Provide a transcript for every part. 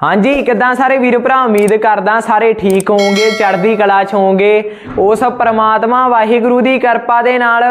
ਹਾਂਜੀ, ਕਿਦਾਂ ਸਾਰੇ ਵੀਰ ਭਰਾ? ਉਮੀਦ ਕਰਦਾ ਸਾਰੇ ਠੀਕ ਹੋਵੋਗੇ, ਚੜ੍ਹਦੀ ਕਲਾ ਚ ਹੋਵੋਗੇ। ਉਸ ਪ੍ਰਮਾਤਮਾ ਵਾਹਿਗੁਰੂ ਦੀ ਕਿਰਪਾ ਦੇ ਨਾਲ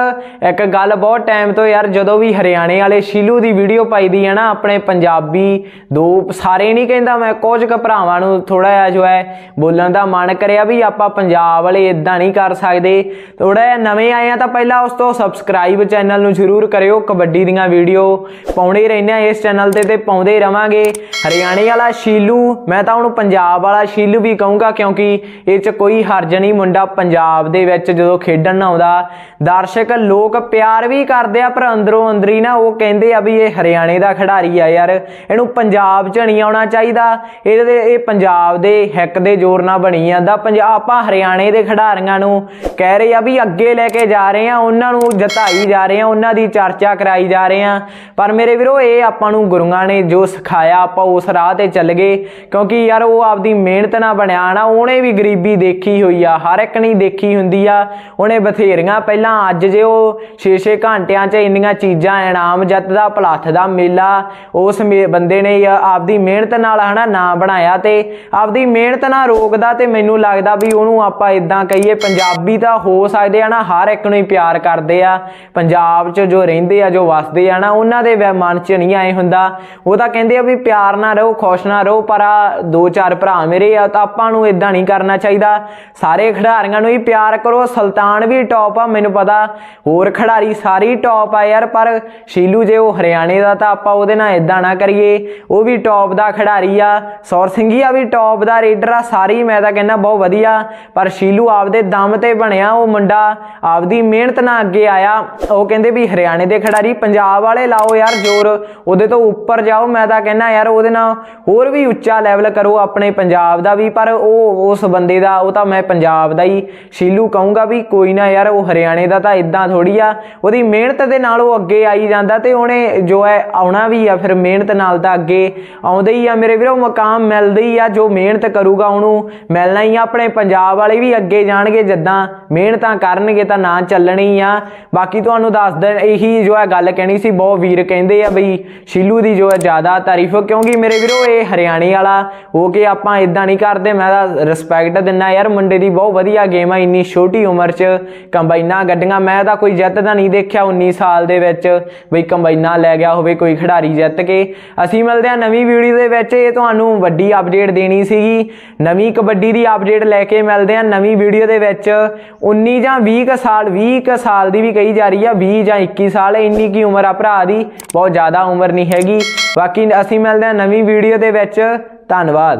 ਇੱਕ ਗੱਲ ਬਹੁਤ ਟਾਈਮ ਤੋਂ ਯਾਰ, ਜਦੋਂ ਵੀ ਹਰਿਆਣੇ ਵਾਲੇ ਸ਼ੀਲੂ ਦੀ ਵੀਡੀਓ ਪਾਈਦੀ ਹੈ ਨਾ, ਆਪਣੇ ਪੰਜਾਬੀ ਦੋ ਸਾਰੇ ਨਹੀਂ ਕਹਿੰਦਾ ਮੈਂ, ਕੁਝ ਕੁ ਭਰਾਵਾਂ ਨੂੰ ਥੋੜਾ ਜਿਹਾ ਜੋ ਹੈ, ਬੋਲਣ ਦਾ ਮਨ ਕਰਿਆ ਵੀ ਆਪਾਂ ਪੰਜਾਬ ਵਾਲੇ ਇਦਾਂ ਨਹੀਂ ਕਰ ਸਕਦੇ। ਥੋੜਾ ਜਿਹਾ ਨਵੇਂ ਆਏ ਆ ਤਾਂ ਪਹਿਲਾਂ ਉਸ ਤੋਂ ਸਬਸਕ੍ਰਾਈਬ ਚੈਨਲ ਨੂੰ ਜ਼ਰੂਰ ਕਰਿਓ, ਕਬੱਡੀ ਦੀਆਂ ਵੀਡੀਓ ਪਾਉਂਦੇ ਰਹਿੰਦੇ ਆ ਇਸ ਚੈਨਲ ਤੇ ਤੇ ਪਾਉਂਦੇ ਰਵਾਂਗੇ। ਹਰਿਆਣੇ ਵਾਲਾ ਸ਼ੀਲੂ ਮੈਂ ਤਾਂ ਉਹਨੂੰ ਪੰਜਾਬ ਵਾਲਾ ਸ਼ੀਲੂ ਵੀ ਕਹੂੰਗਾ ਕਿਉਂਕਿ ਇਹ ਚ ਕੋਈ ਹਰਜ ਨਹੀਂ ਮੁੰਡਾ ਪੰਜਾਬ ਦੇ ਵਿੱਚ ਜਦੋਂ ਖੇਡਣ ਆਉਂਦਾ। ਦਰਸ਼ਕ ਲੋਕ ਪਿਆਰ ਵੀ ਕਰਦੇ ਆ, ਪਰ ਅੰਦਰੋਂ ਅੰਦਰੀ ਨਾ ਉਹ ਕਹਿੰਦੇ ਆ ਵੀ ਇਹ ਹਰਿਆਣੇ ਦਾ ਖਿਡਾਰੀ ਆ ਯਾਰ, ਇਹਨੂੰ ਪੰਜਾਬ ਚ ਨਹੀਂ ਆਉਣਾ ਚਾਹੀਦਾ। ਇਹਦੇ ਇਹ ਪੰਜਾਬ ਦੇ ਹਿੱਕ ਦੇ ਜ਼ੋਰ ਨਾਲ ਬਣੀ ਜਾਂਦਾ। ਪੰਜਾਬ ਆਪਾਂ ਹਰਿਆਣੇ ਦੇ ਖਿਡਾਰੀਆਂ ਨੂੰ ਕਹਿ ਰਹੇ ਆ ਵੀ ਅੱਗੇ ਲੈ ਕੇ ਜਾ ਰਹੇ ਆ, ਉਹਨਾਂ ਨੂੰ ਜਤਾਈ ਜਾ ਰਹੇ ਆ, ਉਹਨਾਂ ਦੀ ਚਰਚਾ ਕਰਾਈ ਜਾ ਰਹੇ ਆ। ਪਰ ਮੇਰੇ ਵੀਰੋ, ਇਹ ਆਪਾਂ ਨੂੰ ਗੁਰੂਆਂ ਨੇ ਜੋ ਸਿਖਾਇਆ, ਆਪਾਂ ਉਸ ਰਾਹ ਤੇ ਚੱਲ ਗਏ। ਕਿਉਂਕਿ ਯਾਰ ਉਹ ਆਪਦੀ ਮਿਹਨਤ ਨਾਲ ਬਣਿਆ ਨਾ, ਉਹਨੇ ਵੀ ਗਰੀਬੀ ਦੇਖੀ ਹੋਈ ਆ, ਹਰ ਇੱਕ ਨਹੀਂ ਦੇਖੀ ਹੁੰਦੀ ਆ। ਉਹਨੇ ਬਥੇਰੀਆਂ, ਪਹਿਲਾਂ ਅੱਜ ਜੇ ਉਹ 6-6 ਘੰਟਿਆਂ 'ਚ ਇੰਨੀਆਂ ਚੀਜ਼ਾਂ, ਇਨਾਮ ਜਿੱਤਦਾ ਭਲੱਥ ਦਾ ਮੇਲਾ, ਉਸ ਬੰਦੇ ਨੇ ਆਪਦੀ ਮਿਹਨਤ ਨਾਲ ਹਨਾ ਨਾਂ ਬਣਾਇਆ ਤੇ ਆਪਦੀ ਮਿਹਨਤ ਨਾਲ ਰੋਕਦਾ ਤੇ ਮੈਨੂੰ ਲੱਗਦਾ ਵੀ ਉਹਨੂੰ ਆਪਾਂ ਇਦਾਂ ਕਹੀਏ ਪੰਜਾਬੀ ਤਾਂ ਹੋ ਸਕਦੇ ਆ ਨਾ, ਹਰ ਇੱਕ ਨੂੰ ਹੀ ਪਿਆਰ ਕਰਦੇ ਆ। ਪੰਜਾਬ 'ਚ ਜੋ ਰਹਿੰਦੇ ਆ, ਜੋ ਵਸਦੇ ਆ ਨਾ, ਉਹਨਾਂ ਦੇ ਮਨ 'ਚ ਨਹੀਂ ਆਏ ਹੁੰਦਾ। ਉਹ ਤਾਂ ਕਹਿੰਦੇ ਆ ਵੀ ਪਿਆਰ ਨਾਲ ਰਹੋ, ਖੁਸ਼ ਨਾਲ ਰਹੋ ਪਰ ਆ ਦੋ ਚਾਰ ਭਰਾ ਮੇਰੇ ਆ, ਤਾਂ ਆਪਾਂ ਨੂੰ ਇਦਾਂ ਨਹੀਂ ਕਰਨਾ ਚਾਹੀਦਾ। ਸਾਰੇ ਖਿਡਾਰੀਆਂ ਨੂੰ ਹੀ ਪਿਆਰ ਕਰੋ। ਸੁਲਤਾਨ ਵੀ ਟੌਪ ਆ, ਮੈਨੂੰ ਪਤਾ। ਹੋਰ ਖਿਡਾਰੀ ਸਾਰੀ ਟੌਪ ਆ ਯਾਰ, ਪਰ ਸ਼ੀਲੂ ਜੇ ਉਹ ਹਰਿਆਣੇ ਦਾ, ਤਾਂ ਆਪਾਂ ਉਹਦੇ ਨਾਲ ਇਦਾਂ ਨਾ ਕਰੀਏ। ਉਹ ਵੀ ਟੌਪ ਦਾ ਖਿਡਾਰੀ ਆ। ਸੌਰ ਸਿੰਘੀਆ ਵੀ ਟੌਪ ਦਾ ਰੇਡਰ ਆ। ਸਾਰੀ ਮੈਂ ਤਾਂ ਕਹਿੰਦਾ ਬਹੁਤ ਵਧੀਆ। ਪਰ ਸ਼ੀਲੂ ਆਪਦੇ ਦਮ ਤੇ ਬਣਿਆ ਉਹ ਮੁੰਡਾ। ਆਪਦੀ ਮਿਹਨਤ ਨਾਲ ਅੱਗੇ ਆਇਆ। ਉਹ ਕਹਿੰਦੇ ਵੀ ਹਰਿਆਣੇ ਦੇ ਖਿਡਾਰੀ ਪੰਜਾਬ ਵਾਲੇ ਲਾਓ ਯਾਰ, ਜ਼ੋਰ। ਉਹਦੇ ਤੋਂ ਉੱਪਰ ਜਾਓ। ਮੈਂ ਤਾਂ ਕਹਿੰਦਾ ਯਾਰ, ਉਹਦੇ ਨਾਲ ਹੋਰ ਵੀ ਉੱਚਾ ਲੈਵਲ ਕਰੋ ਆਪਣੇ ਪੰਜਾਬ ਦਾ ਵੀ, ਪਰ ਉਹ ਉਸ ਬੰਦੇ ਦਾ, ਉਹ ਤਾਂ ਮੈਂ ਪੰਜਾਬ ਦਾ ਹੀ ਸ਼ੀਲੂ ਕਹੂੰਗਾ ਵੀ ਕੋਈ ਨਾ ਯਾਰ, ਉਹ ਹਰਿਆਣੇ ਦਾ ਤਾਂ ਇਦਾਂ ਥੋੜੀ ਆ। ਉਹਦੀ ਮਿਹਨਤ ਦੇ ਨਾਲ ਉਹ ਅੱਗੇ ਆਈ ਜਾਂਦਾ ਤੇ ਉਹਨੇ ਜੋ ਹੈ ਆਉਣਾ ਵੀ ਆ, ਫਿਰ ਮਿਹਨਤ ਨਾਲ ਤਾਂ ਅੱਗੇ ਆਉਂਦੇ ਹੀ ਆ। ਮੇਰੇ ਵੀਰੋ ਮਕਾਮ ਮਿਲਦੇ ਹੀ ਆ, ਜੋ ਮਿਹਨਤ ਕਰੂਗਾ ਉਹਨੂੰ ਮਿਲਣਾ ਹੀ ਆ। ਆਪਣੇ ਪੰਜਾਬ ਵਾਲੇ ਵੀ ਅੱਗੇ ਜਾਣਗੇ, ਜਿੱਦਾਂ ਮਿਹਨਤਾਂ ਕਰਨਗੇ ਤਾਂ ਨਾ ਚੱਲਣੀ ਆ। ਬਾਕੀ ਤੁਹਾਨੂੰ ਦੱਸ ਦੇ, ਇਹੀ ਜੋ ਹੈ ਗੱਲ ਕਹਿਣੀ ਸੀ, ਬਹੁਤ ਵੀਰ ਕਹਿੰਦੇ ਆ ਬਈ, ਸ਼ੀਲੂ ਦੀ ਜੋ ਹੈ ਜ਼ਿਆਦਾ ਤਾਰੀਫ, ਕਿਉਂਕਿ ਮੇਰੇ ਵੀਰੋ, ਇਹ ਹਰਿਆਣੇ ਵਾਲਾ, ਉਹ ਕਿ ਆਪਾਂ ਇਦਾਂ ਨਹੀਂ ਕਰਦੇ, ਮੈਂ ਤਾਂ ਰਿਸਪੈਕਟ ਦਿੰਨਾ ਯਾਰ, ਮੁੰਡੇ ਦੀ ਬਹੁਤ ਵਧੀਆ ਗੇਮ ਆ, ਇੰਨੀ ਛੋਟੀ ਉਮਰ 'ਚ ਕੰਬਾਈਨਾਂ ਗੱਡੀਆਂ ਮੈਂ ਤਾਂ ਕੋਈ ਜਿੱਤਦਾ ਨਹੀਂ ਦੇਖਿਆ 19 ਸਾਲ ਦੇ ਵਿੱਚ, ਬਈ ਕੰਬਾਈਨਾਂ ਲੈ ਗਿਆ ਹੋਵੇ ਕੋਈ ਖਿਡਾਰੀ ਜਿੱਤ ਕੇ। ਅਸੀਂ ਮਿਲਦੇ ਆ ਨਵੀਂ ਵੀਡੀਓ ਦੇ ਵਿੱਚ, ਇਹ ਤੁਹਾਨੂੰ ਵੱਡੀ ਅਪਡੇਟ ਦੇਣੀ ਸੀਗੀ। ਨਵੀਂ ਕਬੱਡੀ ਦੀ ਅਪਡੇਟ ਲੈ ਕੇ ਮਿਲਦੇ ਆ ਨਵੀਂ ਵੀਡੀਓ ਦੇ ਵਿੱਚ। 19 ਜਾਂ 20 ਕੁ ਸਾਲ 20 ਕੁ ਸਾਲ ਦੀ ਵੀ ਕਹੀ ਜਾ ਰਹੀ ਆ 20 ਜਾਂ 21 ਸਾਲ, ਇੰਨੀ ਕੀ ਉਮਰ ਆ ਭਰਾ ਦੀ, ਬਹੁਤ ਜ਼ਿਆਦਾ ਉਮਰ ਨਹੀਂ ਹੈਗੀ। ਬਾਕੀ ਅਸੀਂ ਮਿਲਦੇ ਹਾਂ ਨਵੀਂ ਵੀਡੀਓ ਦੇ ਵਿੱਚ। ਧੰਨਵਾਦ।